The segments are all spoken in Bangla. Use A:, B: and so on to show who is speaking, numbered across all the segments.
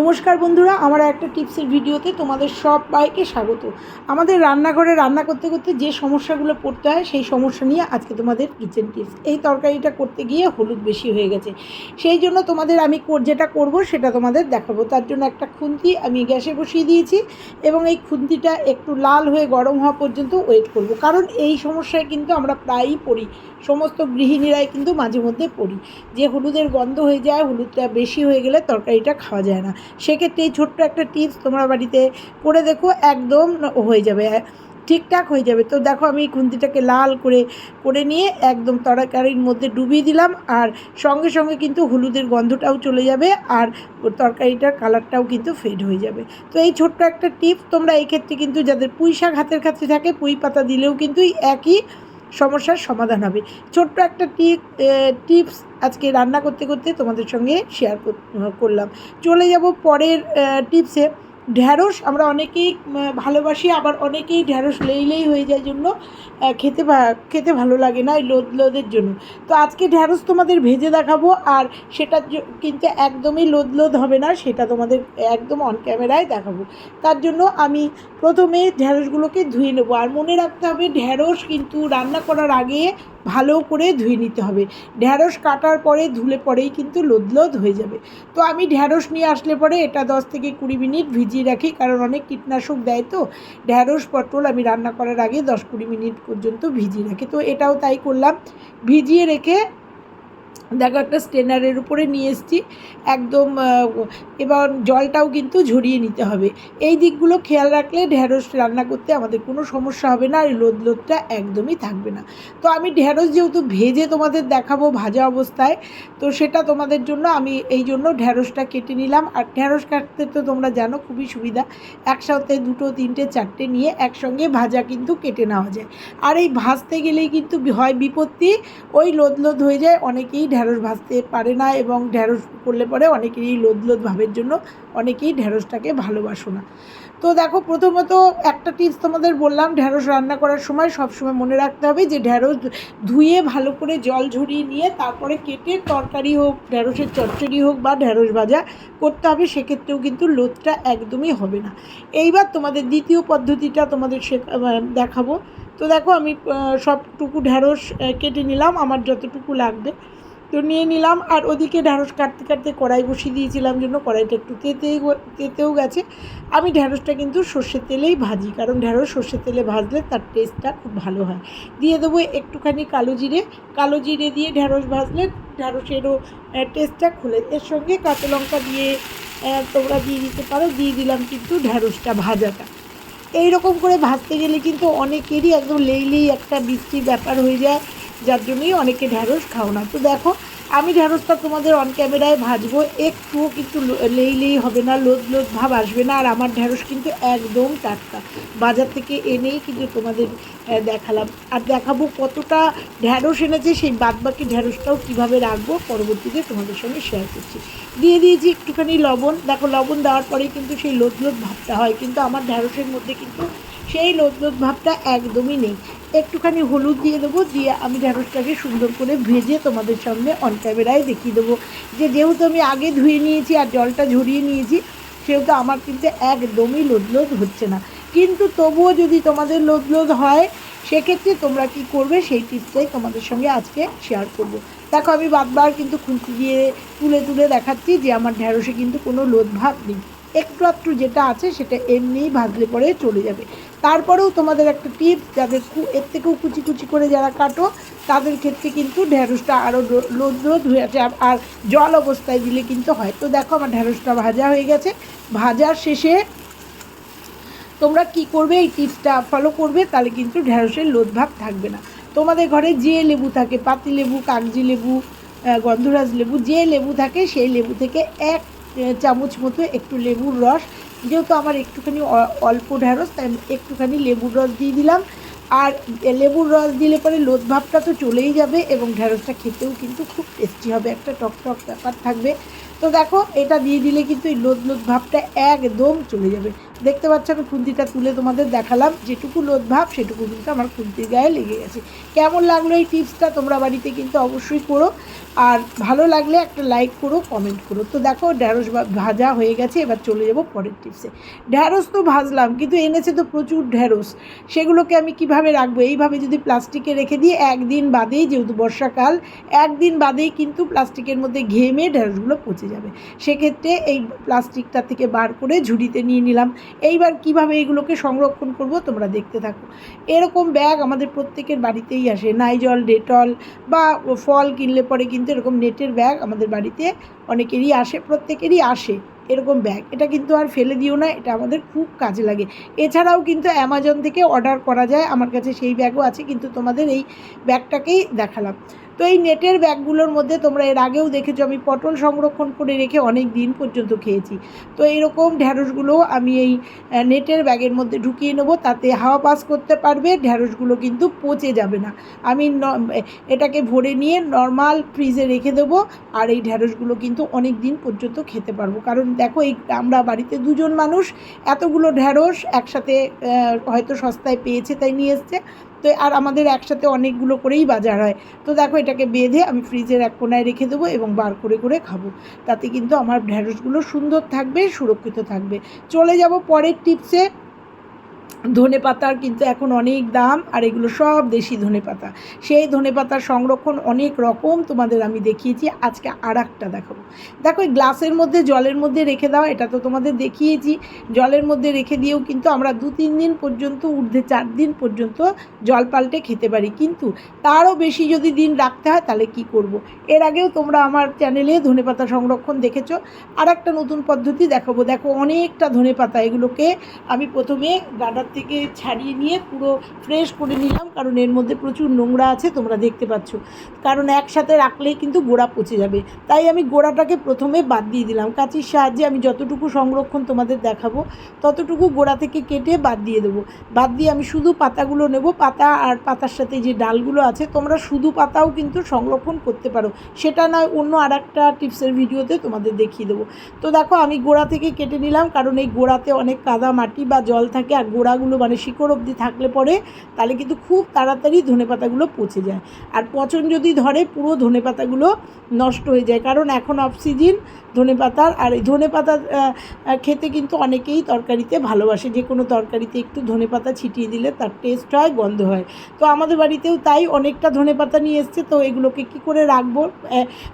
A: নমস্কার বন্ধুরা, আমার একটা টিপসের ভিডিওতে তোমাদের সবাইকে স্বাগত। আমাদের রান্নাঘরে রান্না করতে করতে যে সমস্যাগুলো পড়তে হয়, সেই সমস্যা নিয়ে আজকে তোমাদের কিচেন টিপস এই তরকারিটা করতে গিয়ে হলুদ বেশি হয়ে গেছে। সেই জন্য তোমাদের আমি যেটা করব সেটা তোমাদের দেখাবো। তার জন্য একটা খুন্তি আমি গ্যাসে বসিয়ে দিয়েছি এবং এই খুন্তিটা একটু লাল হয়ে গরম হওয়া পর্যন্ত ওয়েট করব। কারণ এই সমস্যায় কিন্তু আমরা প্রায়ই পড়ি। সমস্ত গৃহিণীরাই কিন্তু মাঝে মধ্যে পড়ি। যে হলুদের গন্ধ হয়ে যায়, হলুদটা বেশি হয়ে গেলে তরকারিটা খাওয়া যায় না। সেক্ষেত্রে এই ছোট্ট একটা টিপস তোমরা বাড়িতে করে দেখো, একদম হয়ে যাবে, ঠিকঠাক হয়ে যাবে। তো দেখো আমি খুন্তিটাকে লাল করে করে নিয়ে একদম তরকারির মধ্যে ডুবিয়ে দিলাম আর সঙ্গে সঙ্গে কিন্তু হলুদের গন্ধটাও চলে যাবে আর তরকারিটার কালারটাও কিন্তু ফেড হয়ে যাবে। তো এই ছোট্ট একটা টিপস তোমরা এই ক্ষেত্রে কিন্তু যাদের পুঁই শাক হাতের কাছে থাকে, পুঁই পাতা দিলেও কিন্তু একই সমস্যার সমাধান হবে। ছোট্ট একটা টিপ টিপস আজকে রান্না করতে করতে তোমাদের সঙ্গে শেয়ার করলাম। চলে যাব পরের টিপসে। ঢ্যাঁড়স আমরা অনেকেই ভালোবাসি, আবার অনেকেই ঢ্যাঁড়স লেইলেই হয়ে যায় জন্য খেতে খেতে ভালো লাগে না এই লোদ, লোদের জন্য। তো আজকে ঢ্যাঁড়স তোমাদের ভেজে দেখাবো, আর সেটা কিন্তু একদমই লোদ লোদ হবে না, সেটা তোমাদের একদম অন ক্যামেরায় দেখাবো। তার জন্য আমি প্রথমে ঢ্যাঁড়সগুলোকে ধুয়ে নেব। আর মনে রাখতে হবে ঢ্যাঁড়স কিন্তু রান্না করার আগে ভালো করে ধুয়ে নিতে হবে। ঢ্যাঁড়স কাটার পরে ধুলে পরেই কিন্তু লোদ লোদ হয়ে যাবে। তো আমি ঢ্যাঁড়স নিয়ে আসলে পরে এটা দশ থেকে কুড়ি মিনিট ভিজিয়ে রাখি, কারণ অনেক কীটনাশক দেয় তো। ঢ্যাঁড়স, পটল আমি রান্না করার আগে দশ কুড়ি মিনিট পর্যন্ত ভিজিয়ে রাখি। তো এটাও তাই করলাম। ভিজিয়ে রেখে দেখো একটা স্টেনারের উপরে নিয়ে এসেছি, একদম এবার জলটাও কিন্তু ঝরিয়ে নিতে হবে। এই দিকগুলো খেয়াল রাখলে ঢ্যাঁড়স রান্না করতে আমাদের কোনো সমস্যা হবে না, আর লোদ লোদটা একদমই থাকবে না। তো আমি ঢ্যাঁড়স যেহেতু ভেজে তোমাদের দেখাবো ভাজা অবস্থায়, তো সেটা তোমাদের জন্য আমি এই জন্য ঢ্যাঁড়সটা কেটে নিলাম। আর ঢ্যাঁড়স কাটতে তো তোমরা জানো খুবই সুবিধা, একসাথে দুটো, তিনটে, চারটে নিয়ে একসঙ্গে ভাজা কিন্তু কেটে নেওয়া যায়। আর এই ভাজতে গেলেই কিন্তু হয় বিপত্তি, ওই লোদ লোদ হয়ে যায়, অনেকেই ঢ্যাঁড়স ভাজতে পারে না এবং ঢ্যাঁড়স করলে পরে অনেকেরই লোদ লোদ ভাবের জন্য অনেকেই ঢ্যাঁড়সটাকে ভালোবাসো না। তো দেখো প্রথমত একটা টিপস তোমাদের বললাম ঢ্যাঁড়স রান্না করার সময় সবসময় মনে রাখতে হবে যে ঢ্যাঁড়স ধুয়ে ভালো করে জল ঝরিয়ে নিয়ে তারপরে কেটে তরকারি হোক ঢ্যাঁড়সের চচ্চড়ি হোক বা ঢ্যাঁড়স ভাজা করতে হবে, সেক্ষেত্রেও কিন্তু লোদটা একদমই হবে না। এইবার তোমাদের দ্বিতীয় পদ্ধতিটা তোমাদের দেখাবো। তো দেখো আমি সবটুকু ঢ্যাঁড়স কেটে নিলাম, আমার যতটুকু লাগবে। তো নিয়ে নিলাম আর ওদিকে ঢ্যাঁড়স কাটতে কাটতে কড়াই বসিয়ে দিয়েছিলাম জন্য কড়াইটা একটু তেতেই গ- তেতেও গেছে। আমি ঢ্যাঁড়সটা কিন্তু সর্ষের তেলেই ভাজি, কারণ ঢ্যাঁড়স সর্ষের তেলে ভাজলে তার টেস্টটা খুব ভালো হয়। দিয়ে দেবো একটুখানি কালো জিরে। কালো জিরে দিয়ে ঢ্যাঁড়স ভাজলে ঢ্যাঁড়সেরও টেস্টটা খুলে। এর সঙ্গে কাঁচা লঙ্কা দিয়ে তোমরা দিয়ে দিতে পারো। দিয়ে দিলাম কিন্তু ঢ্যাঁড়সটা ভাজাটা। এই রকম করে ভাজতে গেলে কিন্তু অনেকেরই একদম লেইলেই একটা বৃষ্টির ব্যাপার হয়ে যায়। যার জন্যই অনেকে ঢ্যাঁড়স খাও না। তো দেখো, আমি ঢ্যাঁড়সটা তোমাদের অন ক্যামেরায় ভাজবো। একটুও কিন্তু লো- লেইলেই হবে না, লোদ লোদ ভাব আসবে না। আর আমার ঢ্যাঁড়স কিন্তু একদম টাটকা। বাজার থেকে এনেই কিন্তু তোমাদের দেখালাম। আর দেখাবো কতটা ঢ্যাঁড়স এনেছে, সেই বাদবাকি ঢ্যাঁড়সটাও কীভাবে রাখব পরবর্তীতে তোমাদের সঙ্গে শেয়ার করছি। দিয়ে দিয়েছি একটুখানি লবণ। দেখো, লবণ দেওয়ার পরেই কিন্তু সেই লোদ লোদ ভাবটা হয়। কিন্তু আমার ঢ্যাঁড়সের মধ্যে কিন্তু সেই লোদ লোদ ভাবটা একদমই নেই। একটুখানি হলুদ দিয়ে দেবো, দিয়ে আমি ঢ্যাঁড়সটাকে সুন্দর করে ভেজে তোমাদের সামনে অন ক্যামেরায় দেখিয়ে দেবো। যে যেহেতু আমি আগে ধুয়ে নিয়েছি আর জলটা ঝরিয়ে নিয়েছি, সেহেতু আমার কিন্তু একদমই লোদ লোদ হচ্ছে না। কিন্তু তবুও যদি তোমাদের লোদ লোদ হয়, সেক্ষেত্রে তোমরা কি করবে, সেই টিপসটাই তোমাদের সঙ্গে আজকে শেয়ার করব। দেখো, আমি বারবার কিন্তু খুন্তি দিয়ে তুলে তুলে দেখাচ্ছি যে আমার ঢ্যাঁড়সে কিন্তু কোনো লোদ ভাব নেই। একটু একটু যেটা আছে, সেটা এমনিই ভাজলে পরে চলে যাবে। তারপরেও তোমাদের একটা টিপস যাদের এর থেকেও কুচি কুচি করে যারা কাটো, তাদের ক্ষেত্রে কিন্তু ঢ্যাঁড়সটা আরও লোদ লোদ হয়ে আছে আর- জল অবস্থায় দিলে কিন্তু হয়। তো দেখো আমার ঢ্যাঁড়সটা ভাজা হয়ে গেছে। ভাজার শেষে তোমরা কি করবে? এই টিপসটা ফলো করবে, তাহলে কিন্তু ঢ্যাঁড়সের লোদ ভাব থাকবে না। তোমাদের ঘরে যে লেবু থাকে, পাতি লেবু, কাগজি লেবু গন্ধরাজ লেবু, যে লেবু থাকে, সেই লেবু থেকে এক চামচ মতো একটু লেবুর রস যেহেতু আমার একটুখানি অল্প ঢ্যাঁড়স তাই একটুখানি লেবুর রস দিয়ে দিলাম। আর লেবুর রস দিলে পরে লোদ ভাবটা তো চলেই যাবে এবং ঢ্যাঁড়সটা খেতেও কিন্তু খুব টেস্টি হবে, একটা টক টক ব্যাপার থাকবে। তো দেখো, এটা দিয়ে দিলে কিন্তু এই লোদ লোদ ভাবটা একদম চলে যাবে। দেখতে পাচ্ছ, আমি খুন্তিটা তুলে তোমাদের দেখালাম, যেটুকু লোদ ভাব সেটুকু কিন্তু আমার খুন্তির গায়ে লেগে গেছে। কেমন লাগল এই টিপসটা তোমরা বাড়িতে কিন্তু অবশ্যই করো। আর ভালো লাগলে একটা লাইক করো কমেন্ট করো। তো দেখো ঢ্যাঁড়স ভাজা হয়ে গেছে, এবার চলে যাব পরের টিপসে ঢ্যাঁড়স তো ভাজলাম, কিন্তু এনেছে তো প্রচুর ঢ্যাঁড়স সেগুলোকে আমি কীভাবে রাখব? এইভাবে যদি প্লাস্টিকে রেখে দিই, একদিন বাদেই, যেহেতু বর্ষাকাল, একদিন বাদেই কিন্তু প্লাস্টিকের মধ্যে ঘেমে ঢ্যাঁড়সগুলো পচে যাবে। সেক্ষেত্রে এই প্লাস্টিকটা থেকে বার করে ঝুড়িতে নিয়ে নিলাম। এইবার কীভাবে এগুলোকে সংরক্ষণ করব তোমরা দেখতে থাকো। এরকম ব্যাগ আমাদের প্রত্যেকের বাড়িতেই আসে। নাইজল, ডেটল বা ফল কিনলে পরে কিন্তু এরকম নেটের ব্যাগ আমাদের বাড়িতে অনেকেরই আসে, প্রত্যেকেরই আসে এরকম ব্যাগ। এটা কিন্তু আর ফেলে দিও না, এটা আমাদের খুব কাজে লাগে। এছাড়াও কিন্তু অ্যামাজন থেকে অর্ডার করা যায়, আমার কাছে সেই ব্যাগও আছে, কিন্তু তোমাদের এই ব্যাগটাকেই দেখালাম। তো এই নেটের ব্যাগগুলোর মধ্যে তোমরা এর আগেও দেখেছ, আমি পটল সংরক্ষণ করে রেখে অনেক দিন পর্যন্ত খেয়েছি। তো এইরকম ঢ্যাঁড়সগুলো আমি এই নেটের ব্যাগের মধ্যে ঢুকিয়ে নেব, তাতে হাওয়া পাস করতে পারবে ঢ্যাঁড়সগুলো কিন্তু পচে যাবে না। আমি এটাকে ভরে নিয়ে নর্মাল ফ্রিজে রেখে দেবো, আর এই ঢ্যাঁড়সগুলো কিন্তু অনেক দিন পর্যন্ত খেতে পারব। কারণ দেখো, এই আমরা বাড়িতে দুজন মানুষ, এতগুলো ঢ্যাঁড়স একসাথে হয়তো সস্তায় পেয়েছে তাই নিয়ে এসছে। তো আর আমাদের একসাথে অনেকগুলো করেই বাজার হয়। তো দেখো এটাকে বেঁধে আমি ফ্রিজের এক কোনায় রেখে দেবো এবং বার করে করে খাব। তাতে কিন্তু আমার ঢ্যাঁড়সগুলো সুন্দর থাকবে, সুরক্ষিত থাকবে। চলে যাব পরের টিপসে ধনে পাতার কিন্তু এখন অনেক দাম, আর এগুলো সব দেশি ধনে পাতা। সেই ধনে পাতার সংরক্ষণ অনেক রকম তোমাদের আমি দেখিয়েছি, আজকে আর একটা দেখাবো। দেখো, এই গ্লাসের মধ্যে, জলের মধ্যে রেখে দাও, এটা তো তোমাদের দেখিয়েছি। জলের মধ্যে রেখে দিয়েও কিন্তু আমরা দু তিন দিন পর্যন্ত, ঊর্ধ্বে চার দিন পর্যন্ত জল পাল্টে খেতে পারি। কিন্তু তারও বেশি যদি দিন রাখতে হয়, তাহলে কি করব। এর আগেও তোমরা আমার চ্যানেলে ধনেপাতা সংরক্ষণ দেখেছ। আর একটা নতুন পদ্ধতি দেখাবো। দেখো, অনেকটা ধনেপাতা এগুলোকে আমি প্রথমে গাডার থেকে ছাড়িয়ে নিয়ে পুরো ফ্রেশ করে নিলাম, কারণ এর মধ্যে প্রচুর নোংরা আছে, তোমরা দেখতে পাচ্ছ। কারণ একসাথে রাখলেই কিন্তু গোড়া পচে যাবে। তাই আমি গোড়াটাকে প্রথমে বাদ দিয়ে দিলাম। কাঁচির সাহায্যে আমি যতটুকু সংরক্ষণ তোমাদের দেখাবো, ততটুকু গোড়া থেকে কেটে বাদ দিয়ে দেবো। বাদ দিয়ে আমি শুধু পাতাগুলো নেব। পাতা আর পাতার সাথে যে ডালগুলো আছে, তোমরা শুধু পাতাও কিন্তু সংরক্ষণ করতে পারো। সেটা নয়, অন্য আর একটা টিপসের ভিডিওতে তোমাদের দেখিয়ে দেবো। তো দেখো, আমি গোড়া থেকে কেটে নিলাম, কারণ এই গোড়াতে অনেক কাদা মাটি বা জল থাকে, আর গোড়াগুলো মানে শিকড় অবধি থাকলে পরে তাহলে কিন্তু খুব তাড়াতাড়ি ধনেপাতাগুলো পচে যায়। আর পচন যদি ধরে, পুরো ধনেপাতাগুলো নষ্ট হয়ে যায়। কারণ এখন অফ সিজন ধনেপাতার আর এই ধনেপাতা খেতে কিন্তু অনেকেই তরকারিতে ভালোবাসে। যে কোনো তরকারিতে একটু ধনেপাতা ছিটিয়ে দিলে তার টেস্ট হয়, গন্ধ হয়। তো আমাদের বাড়িতেও তাই অনেকটা ধনেপাতা নিয়ে এসছে। তো এগুলোকে কি করে রাখব?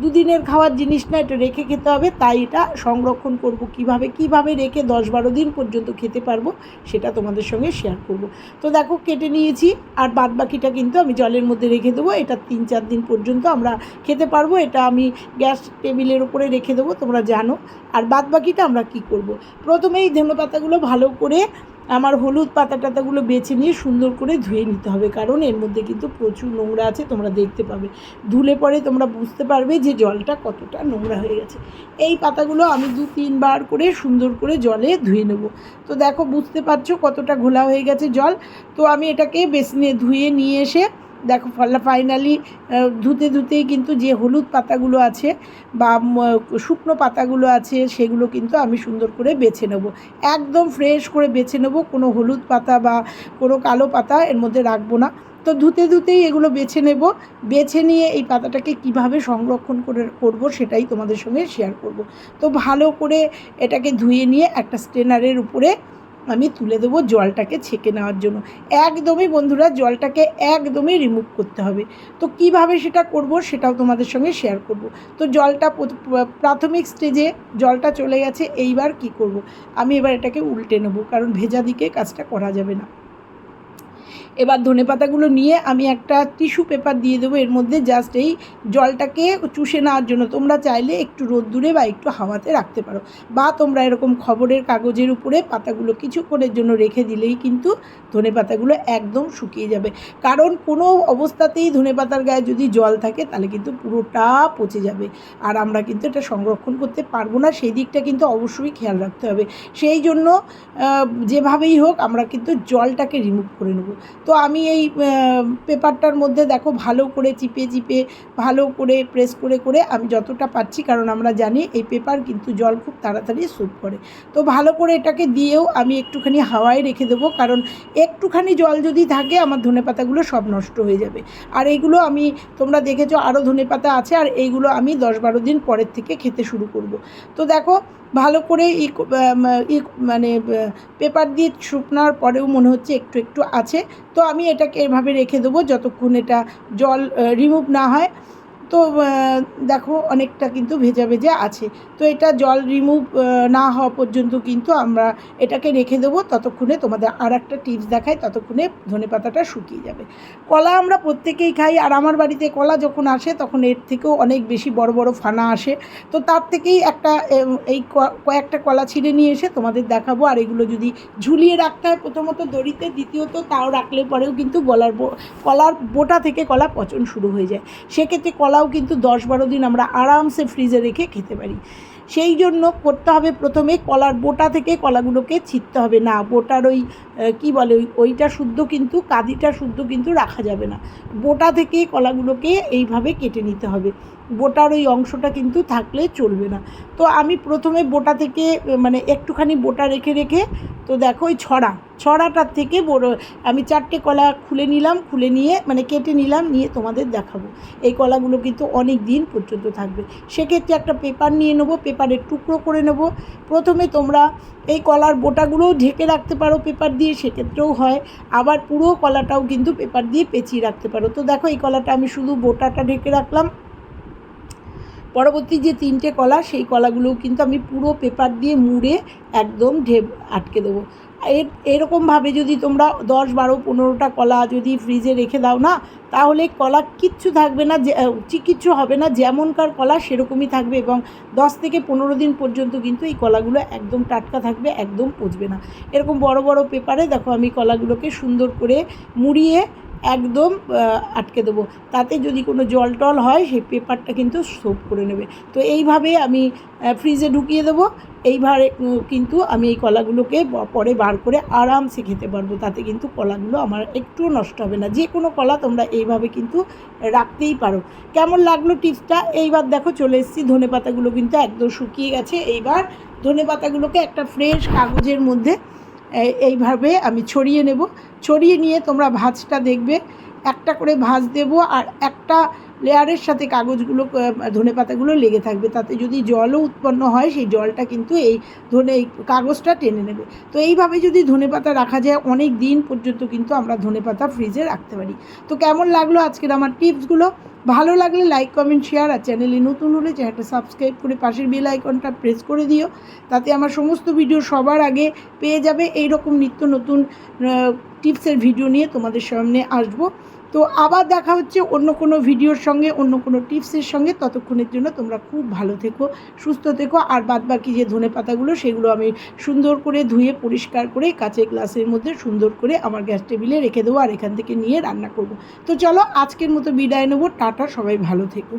A: দুদিনের খাওয়ার জিনিস না, এটা রেখে খেতে হবে। তাই এটা সংরক্ষণ করব। কীভাবে কীভাবে রেখে দশ বারো দিন পর্যন্ত খেতে পারব, সেটা তোমাদের সঙ্গে শেয়ার করব। তো দেখো, কেটে নিয়েছি, আর বাদ বাকিটা কিন্তু আমি জলের মধ্যে রেখে দেবো। এটা তিন চার দিন পর্যন্ত আমরা খেতে পারব। এটা আমি গ্যাস টেবিলের উপরে রেখে দেবো, তোমরা জানো। আর বাদ বাকিটা আমরা কি করব। প্রথমেই ধনে পাতাগুলো ভালো করে আমার হলুদ পাতা টাতাগুলো বেছে নিয়ে সুন্দর করে ধুয়ে নিতে হবে, কারণ এর মধ্যে কিন্তু প্রচুর নোংরা আছে, তোমরা দেখতে পাবে। ধুলে পরে তোমরা বুঝতে পারবে যে জলটা কতটা নোংরা হয়ে গেছে। এই পাতাগুলো আমি দু, তিনবার করে সুন্দর করে জলে ধুয়ে নেব। তো দেখো, বুঝতে পারছ কতটা ঘোলা হয়ে গেছে জল? তো আমি এটাকে বেসিনে ধুয়ে নিয়ে এসে দেখো, ফলা ফাইনালি ধুতে ধুতেই কিন্তু যে হলুদ পাতাগুলো আছে বা শুকনো পাতাগুলো আছে, সেগুলো কিন্তু আমি সুন্দর করে বেছে নেব। একদম ফ্রেশ করে বেছে নেব, কোনো হলুদ পাতা বা কোনো কালো পাতা এর মধ্যে রাখব না। তো ধুতে ধুতেই এগুলো বেছে নেব। বেছে নিয়ে এই পাতাটাকে কীভাবে সংরক্ষণ করে, করব সেটাই তোমাদের সঙ্গে শেয়ার করব। তো ভালো করে এটাকে ধুয়ে নিয়ে একটা স্টেনারের উপরে আমি তুলে দেবো জলটাকে ছেঁকে নেওয়ার জন্য। একদমই বন্ধুরা, জলটাকে একদমই রিমুভ করতে হবে। তো কীভাবে সেটা করব সেটাও তোমাদের সঙ্গে শেয়ার করব। তো জলটা প্রাথমিক স্টেজে জলটা চলে গেছে, এইবার কি করব? আমি এবার এটাকে উল্টে নেব, কারণ ভেজা দিকে কাজটা করা যাবে না। এবার ধনেপাতাগুলো নিয়ে আমি একটা টিস্যু পেপার দিয়ে দেবো। এর মধ্যে জাস্ট এই জলটাকে চুষে নেওয়ার জন্য। তোমরা চাইলে একটু রোদ্দুরে বা একটু হাওয়াতে রাখতে পারো। বা তোমরা এরকম খবরের কাগজের উপরে পাতাগুলো কিছুক্ষণের জন্য রেখে দিলেই কিন্তু ধনেপাতাগুলো একদম শুকিয়ে যাবে। কারণ কোনো অবস্থাতেই ধনেপাতার গায়ে যদি জল থাকে, তাহলে কিন্তু পুরোটা পচে যাবে। আর আমরা কিন্তু এটা সংরক্ষণ করতে পারব না। সেই দিকটা কিন্তু অবশ্যই খেয়াল রাখতে হবে। সেই জন্য যেভাবেই হোক আমরা কিন্তু জলটাকে রিমুভ করে নেব। তো আমি এই পেপারটার মধ্যে দেখো ভালো করে চিপে চিপে, ভালো করে প্রেস করে করে আমি যতটা পাচ্ছি কারণ আমরা জানি এই পেপার কিন্তু জল খুব তাড়াতাড়ি স্যুপ করে। তো ভালো করে এটাকে দিয়েও আমি একটুখানি হাওয়ায় রেখে দেবো, কারণ একটুখানি জল যদি থাকে আমার ধনে পাতাগুলো সব নষ্ট হয়ে যাবে। আর এইগুলো আমি, তোমরা দেখেছ আরও ধনে পাতা আছে, আর এইগুলো আমি দশ বারো দিন পরের থেকে খেতে শুরু করব। তো দেখো ভালো করে ই মানে পেপার দিয়ে শুকনার পরেও মনে হচ্ছে একটু একটু আছে। তো আমি এটাকে এভাবে রেখে দেবো যতক্ষণ এটা জল রিমুভ না হয়। তো দেখো অনেকটা কিন্তু ভেজা ভেজা আছে। তো এটা জল রিমুভ না হওয়া পর্যন্ত কিন্তু আমরা এটাকে রেখে দেবো। ততক্ষণে তোমাদের আর একটা টিপস দেখাই, ততক্ষণে ধনে পাতাটা শুকিয়ে যাবে। কলা আমরা প্রত্যেকেই খাই, আর আমার বাড়িতে কলা যখন আসে তখন এর থেকেও অনেক বেশি বড় বড় ফানা আসে। তো তার থেকেই একটা এই কয়েকটা কলা ছিঁড়ে নিয়ে এসে তোমাদের দেখাবো। আর এগুলো যদি ঝুলিয়ে রাখতে হয়, প্রথমত দড়িতে, দ্বিতীয়ত তাও রাখলে পরেও কিন্তু গলার কলার বোটা থেকে কলা পচন শুরু হয়ে যায়। সেক্ষেত্রে কলাও কিন্তু দশ বারো দিন আমরা আরামসে ফ্রিজে রেখে খেতে পারি। সেই জন্য করতে হবে প্রথমে কলার বোটা থেকে কলাগুলোকে ছিঁড়তে হবে। না, বোটার ওই কী বলে, ওই ওইটা শুদ্ধ কিন্তু, কাদিটা শুদ্ধ কিন্তু রাখা যাবে না। বোটা থেকে কলাগুলোকে এইভাবে কেটে নিতে হবে। বোটার ওই অংশটা কিন্তু থাকলে চলবে না। তো আমি প্রথমে বোটা থেকে মানে একটুখানি বোটা রেখে রেখে, তো দেখো ওই ছড়া, ছড়াটার থেকে বড়, আমি চারটে কলা খুলে নিলাম, খুলে নিয়ে মানে কেটে নিলাম, নিয়ে তোমাদের দেখাবো। এই কলাগুলো কিন্তু অনেক দিন পর্যন্ত থাকবে। সেক্ষেত্রে একটা পেপার নিয়ে নেব, পেপারের টুকরো করে নেব। প্রথমে তোমরা এই কলার বোটাগুলোও ঢেকে রাখতে পারো পেপার দিয়ে। সেক্ষেত্রেও হয়। আবার পুরো কলাটাও কিন্তু পেপার দিয়ে পেঁচিয়ে রাখতে পারো। তো দেখো, এই কলাটা আমি শুধু বোটাটা ঢেকে রাখলাম। পরবর্তী যে তিনটে কলা, সেই কলাগুলোও কিন্তু আমি পুরো পেপার দিয়ে মুড়ে একদম ঢেপ আটকে দেবো। এর, এরকমভাবে যদি তোমরা দশ, বারো, পনেরোটা কলা যদি ফ্রিজে রেখে দাও না, তাহলে কলা কিচ্ছু থাকবে না কিচ্ছু হবে না, যেমনকার কলা সেরকমই থাকবে এবং দশ থেকে পনেরো দিন পর্যন্ত কিন্তু এই কলাগুলো একদম টাটকা থাকবে, একদম পচবে না। এরকম বড় বড় পেপারে দেখো আমি কলাগুলোকে সুন্দর করে মুড়িয়ে একদম আটকে দেবো। তাতে যদি কোনো জল টল হয়, সেই পেপারটা কিন্তু সোপ করে নেবে। তো এইভাবে আমি ফ্রিজে ঢুকিয়ে দেবো। এইভাবে কিন্তু আমি এই কলাগুলোকে পরে বার করে আরামসে খেতে পারব। তাতে কিন্তু কলাগুলো আমার একটুও নষ্ট হবে না। যে কোনো কলা তোমরা এইভাবে কিন্তু রাখতেই পারো। কেমন লাগল টিপসটা? এইবার দেখো চলে এসেছি। ধনে পাতাগুলো কিন্তু একদম শুকিয়ে গেছে। এইবার ধনে পাতাগুলোকে একটা ফ্রেশ কাগজের মধ্যে এইভাবে আমি ছড়িয়ে নেব। ছড়িয়ে নিয়ে তোমরা ভাঁজটা দেখবে। একটা করে ভাঁজ দেব আর একটা লেয়ারের সাথে কাগজগুলো ধনে পাতাগুলো লেগে থাকবে। তাতে যদি জলও উৎপন্ন হয়, সেই জলটা কিন্তু এই ধনে, এই কাগজটা টেনে নেবে। তো এইভাবে যদি ধনে পাতা রাখা যায়, অনেক দিন পর্যন্ত কিন্তু আমরা ধনে পাতা ফ্রিজে রাখতে পারি। তো কেমন লাগল আজকের আমার টিপসগুলো? ভালো লাগলে লাইক, কমেন্ট, শেয়ার আর চ্যানেলে নতুন হলে চ্যানেলটা সাবস্ক্রাইব করে পাশের বেল আইকনটা প্রেস করে দিও। তাতে আমার সমস্ত ভিডিও সবার আগে পেয়ে যাবে। এই রকম নিত্য নতুন টিপসের ভিডিও নিয়ে তোমাদের সামনে আসব। তো আবার দেখা হচ্ছে অন্য কোনো ভিডিওর সঙ্গে, অন্য কোনো টিপসের সঙ্গে। ততক্ষণের জন্য তোমরা খুব ভালো থেকো, সুস্থ থেকো। আর বাদ বাকি যে ধনে পাতাগুলো, সেগুলো আমি সুন্দর করে ধুয়ে, পরিষ্কার করে কাঁচের গ্লাসের মধ্যে সুন্দর করে আমার গ্যাস টেবিলে রেখে দেবো আর এখান থেকে নিয়ে রান্না করব। তো চলো আজকের মতো বিদায় নেব। টাটা, সবাই ভালো থেকো।